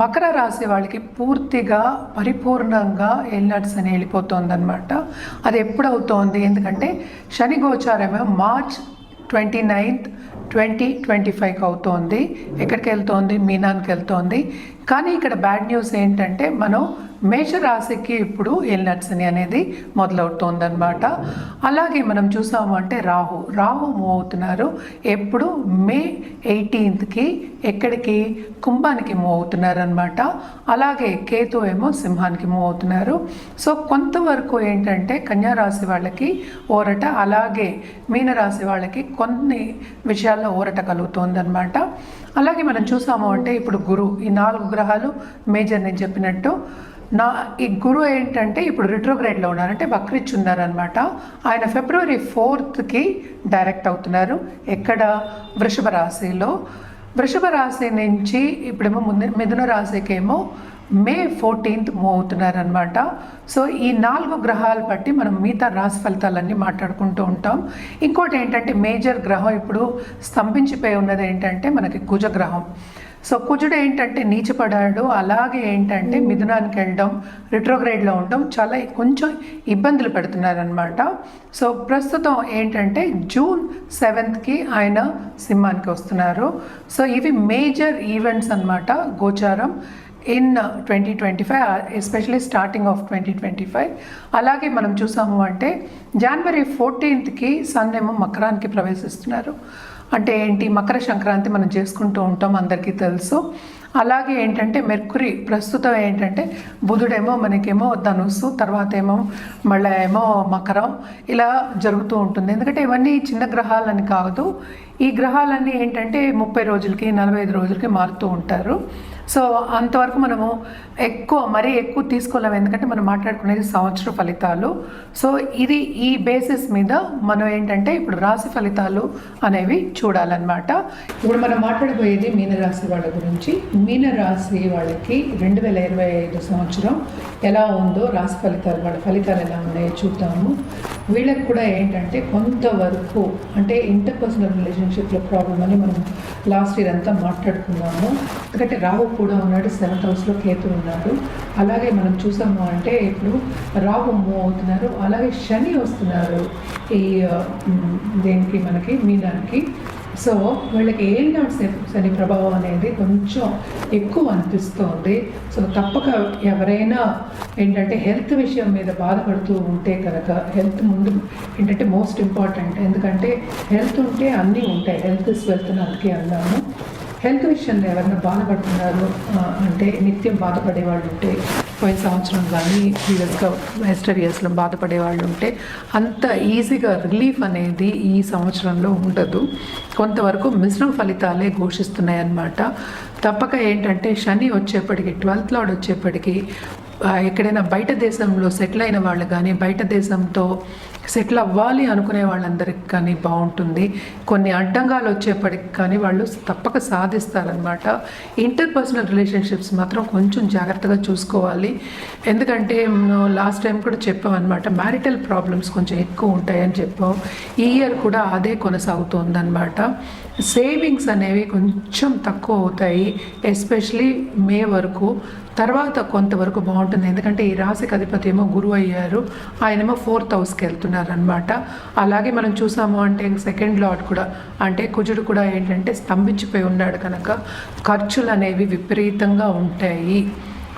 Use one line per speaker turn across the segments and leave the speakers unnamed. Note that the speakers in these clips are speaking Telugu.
మకర రాశి వాళ్ళకి పూర్తిగా పరిపూర్ణంగా ఎల్నట్స్ అని వెళ్ళిపోతుందన్నమాట. అది ఎప్పుడు అవుతోంది ఎందుకంటే శని గోచారమేమో March twenty ninth twenty twenty ఫైవ్కి అవుతోంది. ఎక్కడికి వెళ్తోంది మీనాన్కి వెళ్తోంది. కానీ ఇక్కడ బ్యాడ్ న్యూస్ ఏంటంటే మనం మేషరాశికి ఇప్పుడు ఎల్నట్సని అనేది మొదలవుతోంది అనమాట అలాగే మనం చూసాము అంటే రాహు. రాహు మూవ్ అవుతున్నారు. ఎప్పుడు? మే ఎయిటీన్త్కి ఎక్కడికి? కుంభానికి మూవ్ అవుతున్నారు అనమాట అలాగే కేతు ఏమో సింహానికి మూవ్ అవుతున్నారు. సో కొంతవరకు ఏంటంటే కన్యారాశి వాళ్ళకి ఊరట అలాగే మీనరాశి వాళ్ళకి కొన్ని విషయాల్లో ఊరట కలుగుతోంది అనమాట అలాగే మనం చూసాము అంటే ఇప్పుడు గురు. ఈ నాలుగు గ్రహాలు మేజర్ నేను చెప్పినట్టు. నా ఈ గురువు ఏంటంటే ఇప్పుడు రిట్రోగ్రేడ్లో ఉన్నారంటే అంటే ఉన్నారనమాట ఆయన ఫిబ్రవరి ఫోర్త్కి డైరెక్ట్ అవుతున్నారు. ఎక్కడ? వృషభ రాశిలో. వృషభ రాశి నుంచి ఇప్పుడేమో ముందు మిథున రాశికేమో మే ఫోర్టీన్త్ మూవ్ అవుతున్నారనమాట సో ఈ నాలుగు గ్రహాలు బట్టి మనం మిగతా రాశి ఫలితాలన్నీ మాట్లాడుకుంటూ ఉంటాం. ఇంకోటి ఏంటంటే మేజర్ గ్రహం ఇప్పుడు స్తంభించిపోయి ఉన్నది ఏంటంటే మనకి కుజగ్రహం సో కుజుడు ఏంటంటే నీచపడాడు. అలాగే ఏంటంటే మిథునానికి వెళ్ళడం రిట్రోగ్రేడ్లో ఉండడం చాలా కొంచెం ఇబ్బందులు పెడుతున్నారనమాట సో ప్రస్తుతం ఏంటంటే జూన్ సెవెంత్కి ఆయన సింహానికి వస్తున్నారు. సో ఇవి మేజర్ ఈవెంట్స్ అన్నమాట గోచారం in twenty twenty five especially starting of twenty twenty five. అలాగే మనం చూసాము అంటే జనవరి ఫోర్టీన్త్కి సన్ ఏమో మకరానికి ప్రవేశిస్తున్నారు. అంటే ఏంటి? మకర సంక్రాంతి మనం చేసుకుంటూ ఉంటాం అందరికీ తెలుసు. అలాగే ఏంటంటే మెర్కురీ ప్రస్తుతం ఏంటంటే బుధుడేమో మనకేమో ధనుస్సు తర్వాత ఏమో మళ్ళీ ఏమో మకరం ఇలా జరుగుతూ ఉంటుంది. ఎందుకంటే ఇవన్నీ చిన్న గ్రహాలని కాదు. ఈ గ్రహాలన్నీ ఏంటంటే ముప్పై రోజులకి నలభై ఐదు రోజులకి మారుతూ ఉంటారు. సో అంతవరకు మనము ఎక్కువ మరీ ఎక్కువ తీసుకోలేము. ఎందుకంటే మనం మాట్లాడుకునేది సంవత్సర ఫలితాలు. సో ఇది ఈ బేసిస్ మీద మనం ఏంటంటే ఇప్పుడు రాశి ఫలితాలు అనేవి చూడాలన్నమాట. ఇప్పుడు మనం మాట్లాడబోయేది మీనరాశి వాళ్ళ గురించి. మీనరాశి వాళ్ళకి రెండు వేల ఇరవై ఐదు సంవత్సరం ఎలా ఉందో రాశి ఫలితాలు వాళ్ళ ఫలితాలు ఎలా ఉన్నాయో చూద్దాము. వీళ్ళకి కూడా ఏంటంటే కొంతవరకు అంటే ఇంటర్పర్సనల్ రిలేషన్షిప్లో ప్రాబ్లం అని మనం లాస్ట్ ఇయర్ అంతా మాట్లాడుకున్నాము. ఎందుకంటే రాహు కూడా ఉన్నాడు సెవెంత్ హౌస్లో కేతు ఉన్నాడు. అలాగే మనం చూసాము అంటే ఇప్పుడు రాహు మూవ్ అవుతున్నారు అలాగే శని వస్తున్నారు. ఈ దేనికి మనకి మీనానికి. సో వీళ్ళకి ఏం శని ప్రభావం అనేది కొంచెం ఎక్కువ అనిపిస్తోంది. సో తప్పక ఎవరైనా ఏంటంటే హెల్త్ విషయం మీద బాధపడుతూ ఉంటే కనుక హెల్త్ ముందు ఏంటంటే మోస్ట్ ఇంపార్టెంట్ ఎందుకంటే హెల్త్ ఉంటే అన్నీ ఉంటాయి. హెల్త్ ఇస్ వెల్త్ అందుకే అన్నాము హెల్త్ విషయంలో ఎవరైనా బాధపడుతున్నారు అంటే నిత్యం బాధపడే వాళ్ళు ఉంటే పోయిన సంవత్సరం కానీ ప్రీవియస్గా వెస్టర్ ఇయర్స్లో బాధపడే వాళ్ళు ఉంటే అంత ఈజీగా రిలీఫ్ అనేది ఈ సంవత్సరంలో ఉండదు. కొంతవరకు మిశ్రమ ఫలితాలే ఘోషిస్తున్నాయి అన్నమాట తప్పక ఏంటంటే శని వచ్చేప్పటికి ట్వెల్త్ లాడ్ వచ్చేప్పటికి ఎక్కడైనా బయట దేశంలో సెటిల్ అయిన వాళ్ళు కానీ బయట దేశంతో సెటిల్ అవ్వాలి అనుకునే వాళ్ళందరికి కానీ బాగుంటుంది. కొన్ని అడ్డంగాలు వచ్చేప్పటికి కానీ వాళ్ళు తప్పక సాధిస్తారనమాట ఇంటర్పర్సనల్ రిలేషన్షిప్స్ మాత్రం కొంచెం జాగ్రత్తగా చూసుకోవాలి. ఎందుకంటే లాస్ట్ టైం కూడా చెప్పాం అనమాట మ్యారిటల్ ప్రాబ్లమ్స్ కొంచెం ఎక్కువ ఉంటాయని చెప్పాం. ఈ ఇయర్ కూడా అదే కొనసాగుతోందనమాట సేవింగ్స్ అనేవి కొంచెం తక్కువ అవుతాయి ఎస్పెషలీ మే వరకు. తర్వాత కొంతవరకు బాగుంటుంది. ఎందుకంటే ఈ రాశికి అధిపతి ఏమో గురువు అయ్యారు. ఆయనేమో ఫోర్త్ హౌస్కి వెళ్తున్నారు అనమాట అలాగే మనం చూసాము అంటే సెకండ్ లాట్ కూడా. అంటే కుజుడు కూడా ఏంటంటే స్తంభించిపోయి ఉన్నాడు కనుక ఖర్చులు అనేవి విపరీతంగా ఉంటాయి.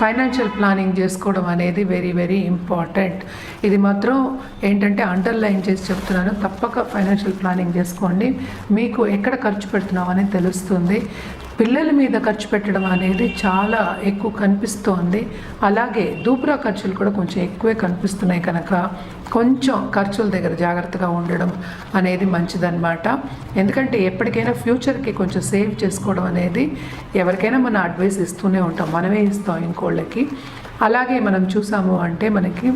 ఫైనాన్షియల్ ప్లానింగ్ చేసుకోవడం అనేది వెరీ వెరీ ఇంపార్టెంట్. ఇది మాత్రం ఏంటంటే అండర్లైన్ చేసి చెప్తున్నాను. తప్పక ఫైనాన్షియల్ ప్లానింగ్ చేసుకోండి. మీకు ఎక్కడ ఖర్చు పెడుతున్నాం అనేది తెలుస్తుంది. పిల్లల మీద ఖర్చు పెట్టడం అనేది చాలా ఎక్కువ కనిపిస్తోంది. అలాగే దూపురా ఖర్చులు కూడా కొంచెం ఎక్కువే కనిపిస్తున్నాయి కనుక కొంచెం ఖర్చుల దగ్గర జాగ్రత్తగా ఉండడం అనేది మంచిదన్నమాట. ఎందుకంటే ఎప్పటికైనా ఫ్యూచర్కి కొంచెం సేవ్ చేసుకోవడం అనేది ఎవరికైనా మన అడ్వైస్ ఇస్తూనే ఉంటాం. మనమే ఇస్తాం ఇంకోళ్ళకి. అలాగే మనం చూసాము అంటే మనకి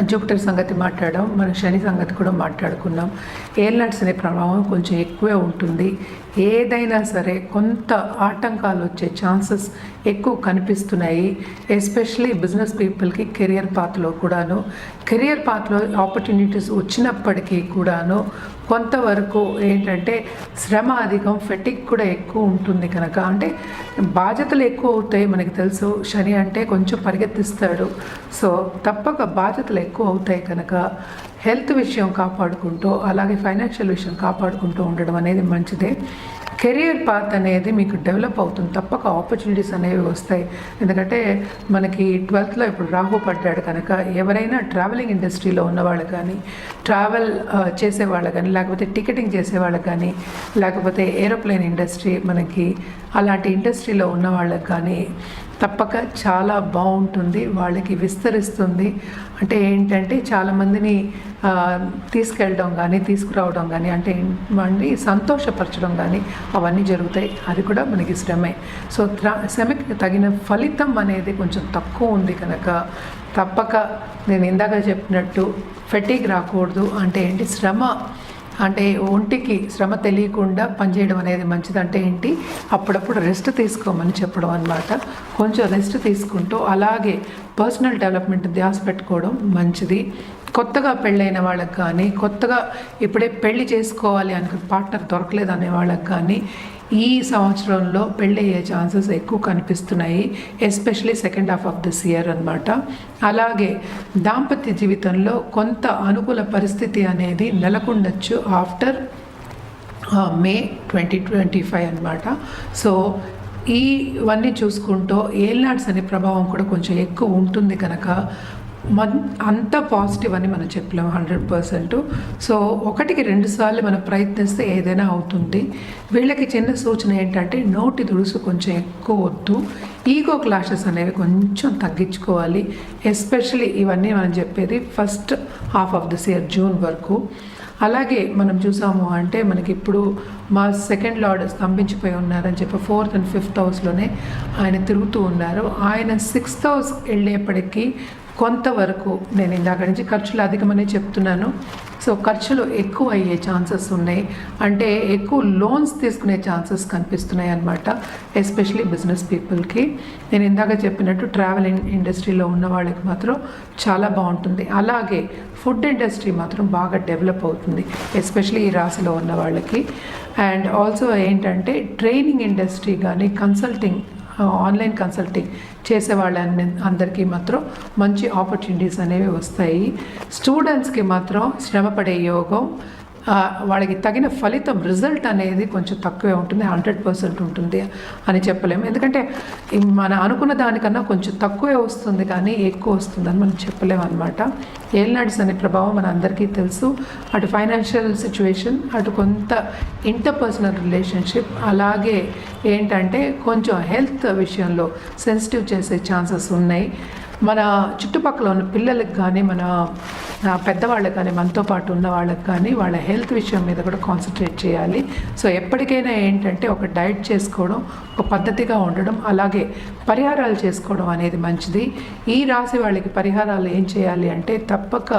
జూపిటర్ సంగతి మాట్లాడడం మన శని సంగతి కూడా మాట్లాడుకున్నాం. ఏల్నట్స్ అనే ప్రభావం కొంచెం ఎక్కువే ఉంటుంది. ఏదైనా సరే కొంత ఆటంకాలు వచ్చే ఛాన్సెస్ ఎక్కువ కనిపిస్తున్నాయి ఎస్పెషలీ బిజినెస్ పీపుల్కి కెరియర్ పాత్లో కూడాను. కెరియర్ పాత్లో ఆపర్చునిటీస్ వచ్చినప్పటికీ కూడాను కొంతవరకు ఏంటంటే శ్రమ అధికం ఫెటిక్ కూడా ఎక్కువ ఉంటుంది కనుక. అంటే బాధ్యతలు ఎక్కువ అవుతాయి మనకి తెలుసు. శని అంటే కొంచెం పరిగెత్తిస్తాడు. సో తప్పక బాధ్యతలు ఎక్కువ అవుతాయి కనుక హెల్త్ విషయం కాపాడుకుంటూ అలాగే ఫైనాన్షియల్ విషయం కాపాడుకుంటూ ఉండడం అనేది మంచిదే. కెరియర్ పాత్ అనేది మీకు డెవలప్ అవుతుంది. తప్పక ఆపర్చునిటీస్ అనేవి వస్తాయి. ఎందుకంటే మనకి ట్వెల్త్లో ఇప్పుడు రాహు పడ్డాడు కనుక ఎవరైనా ట్రావెలింగ్ ఇండస్ట్రీలో ఉన్నవాళ్ళు కానీ ట్రావెల్ చేసేవాళ్ళు కానీ లేకపోతే టికెటింగ్ చేసేవాళ్ళకి కానీ లేకపోతే ఏరోప్లేన్ ఇండస్ట్రీ మనకి అలాంటి ఇండస్ట్రీలో ఉన్న వాళ్ళకి కానీ తప్పక చాలా బాగుంటుంది వాళ్ళకి విస్తరిస్తుంది. అంటే ఏంటంటే చాలామందిని తీసుకెళ్ళడం కానీ తీసుకురావడం కానీ అంటే వాడిని సంతోషపరచడం కానీ అవన్నీ జరుగుతాయి. అది కూడా మనకి శ్రమే. సో శ్రమకి తగిన ఫలితం అనేది కొంచెం తక్కువ ఉంది కనుక తప్పక నేను ఇందాక చెప్పినట్టు ఫెటీక్ రాకూడదు. అంటే ఏంటి? శ్రమ అంటే ఒంటికి శ్రమ తెలియకుండా పనిచేయడం అనేది మంచిది అంటే ఏంటి? అప్పుడప్పుడు రెస్ట్ తీసుకోమని చెప్పడం అనమాట కొంచెం రెస్ట్ తీసుకుంటూ అలాగే పర్సనల్ డెవలప్మెంట్ ధ్యాస పెట్టుకోవడం మంచిది. కొత్తగా పెళ్ళైన వాళ్ళకి కానీ కొత్తగా ఇప్పుడే పెళ్ళి చేసుకోవాలి అనుకున్న పార్ట్నర్ దొరకలేదు అనే వాళ్ళకి కానీ ఈ సంవత్సరంలో పెళ్ళయ్యే ఛాన్సెస్ ఎక్కువ కనిపిస్తున్నాయి especially second half of this year అనమాట అలాగే దాంపత్య జీవితంలో కొంత అనుకూల పరిస్థితి అనేది నెలకొండొచ్చు after May twenty twenty five అనమాట సో ఇవన్నీ చూసుకుంటూ ఏల్నాడ్స్ అనే ప్రభావం కూడా కొంచెం ఎక్కువ ఉంటుంది కనుక మన్ అంత పాజిటివ్ అని మనం చెప్పలేము హండ్రెడ్ పర్సెంట్. సో ఒకటికి రెండు సార్లు మనం ప్రయత్నిస్తే ఏదైనా అవుతుంది. వీళ్ళకి చిన్న సూచన ఏంటంటే నోటి దుడుసు కొంచెం ఎక్కువ వద్దు. ఈగో క్లాషెస్ అనేవి కొంచెం తగ్గించుకోవాలి. ఎస్పెషలీ ఇవన్నీ మనం చెప్పేది first half of this year June వరకు. అలాగే మనం చూసాము అంటే మనకి ఇప్పుడు మా సెకండ్ లార్డ్ స్తంభించిపోయి ఉన్నారని చెప్పి ఫోర్త్ అండ్ ఫిఫ్త్ హౌస్లోనే ఆయన తిరుగుతూ ఉన్నారు. ఆయన సిక్స్త్ హౌస్ వెళ్ళేప్పటికీ కొంతవరకు నేను ఇందాక నుంచి ఖర్చులు అధికమనే చెప్తున్నాను. సో ఖర్చులు ఎక్కువ అయ్యే ఛాన్సెస్ ఉన్నాయి. అంటే ఎక్కువ లోన్స్ తీసుకునే ఛాన్సెస్ కనిపిస్తున్నాయి అన్నమాట ఎస్పెషలీ బిజినెస్ పీపుల్కి. నేను ఇందాక చెప్పినట్టు ట్రావెల్ ఇండస్ట్రీలో ఉన్న వాళ్ళకి మాత్రం చాలా బాగుంటుంది. అలాగే ఫుడ్ ఇండస్ట్రీ మాత్రం బాగా డెవలప్ అవుతుంది ఎస్పెషలీ ఈ రాశిలో ఉన్న వాళ్ళకి. అండ్ ఆల్సో ఏంటంటే ట్రైనింగ్ ఇండస్ట్రీ కానీ కన్సల్టింగ్ ఆన్లైన్ కన్సల్టింగ్ చేసే వాళ్ళని అందరికీ మాత్రం మంచి ఆపర్చునిటీస్ అనేవి వస్తాయి. స్టూడెంట్స్కి మాత్రం శ్రమపడే యోగం వాళ్ళకి తగిన ఫలితం రిజల్ట్ అనేది కొంచెం తక్కువే ఉంటుంది హండ్రెడ్ పర్సెంట్ ఉంటుంది అని చెప్పలేము. ఎందుకంటే మనం అనుకున్న దానికన్నా కొంచెం తక్కువే వస్తుంది కానీ ఎక్కువ వస్తుందని మనం చెప్పలేము అనమాట ఏల్నాడ్స్ అనే ప్రభావం మన అందరికీ తెలుసు. అటు ఫైనాన్షియల్ సిచ్యువేషన్ అటు కొంత ఇంటర్పర్సనల్ రిలేషన్షిప్ అలాగే ఏంటంటే కొంచెం హెల్త్ విషయంలో సెన్సిటివ్ చేసే ఛాన్సెస్ ఉన్నాయి. మన చుట్టుపక్కల ఉన్న పిల్లలకి కానీ మన పెద్దవాళ్ళకి కానీ మనతో పాటు ఉన్న వాళ్ళకి కానీ వాళ్ళ హెల్త్ విషయం మీద కూడా కాన్సన్ట్రేట్ చేయాలి. సో ఎప్పటికైనా ఏంటంటే ఒక డైట్ చేసుకోవడం ఒక పద్ధతిగా ఉండడం అలాగే పరిహారాలు చేసుకోవడం అనేది మంచిది. ఈ రాశి వాళ్ళకి పరిహారాలు ఏం చేయాలి అంటే తప్పక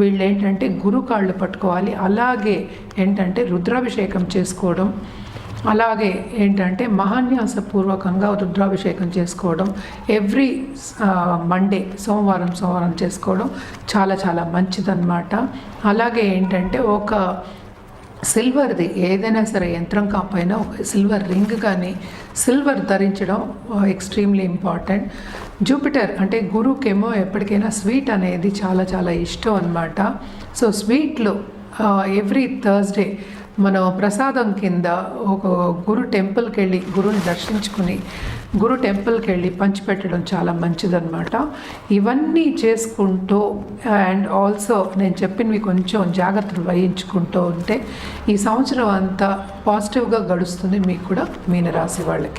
వీళ్ళు ఏంటంటే గురు కాళ్ళు పట్టుకోవాలి. అలాగే ఏంటంటే రుద్రాభిషేకం చేసుకోవడం అలాగే ఏంటంటే మహాన్యాసపూర్వకంగా రుద్రాభిషేకం చేసుకోవడం ఎవ్రీ మండే సోమవారం సోమవారం చేసుకోవడం చాలా చాలా మంచిదన్నమాట. అలాగే ఏంటంటే ఒక సిల్వర్ది ఏదైనా సరే యంత్రం కాకపోయినా ఒక సిల్వర్ రింగ్ కానీ సిల్వర్ ధరించడం ఎక్స్ట్రీమ్లీ ఇంపార్టెంట్. జూపిటర్ అంటే గురువుకేమో ఎప్పటికైనా స్వీట్ అనేది చాలా చాలా ఇష్టం అనమాట సో స్వీట్లు ఎవ్రీ థర్స్డే మనం ప్రసాదం కింద ఒక గురు టెంపుల్కి వెళ్ళి గురుని దర్శించుకుని గురు టెంపుల్కి వెళ్ళి పంచిపెట్టడం చాలా మంచిదన్నమాట. ఇవన్నీ చేసుకుంటూ అండ్ ఆల్సో నేను చెప్పినవి కొంచెం జాగ్రత్తలు వహించుకుంటూ ఉంటే ఈ సంవత్సరం అంతా పాజిటివ్గా గడుస్తుంది మీకు కూడా మీనరాశి వాళ్ళకి.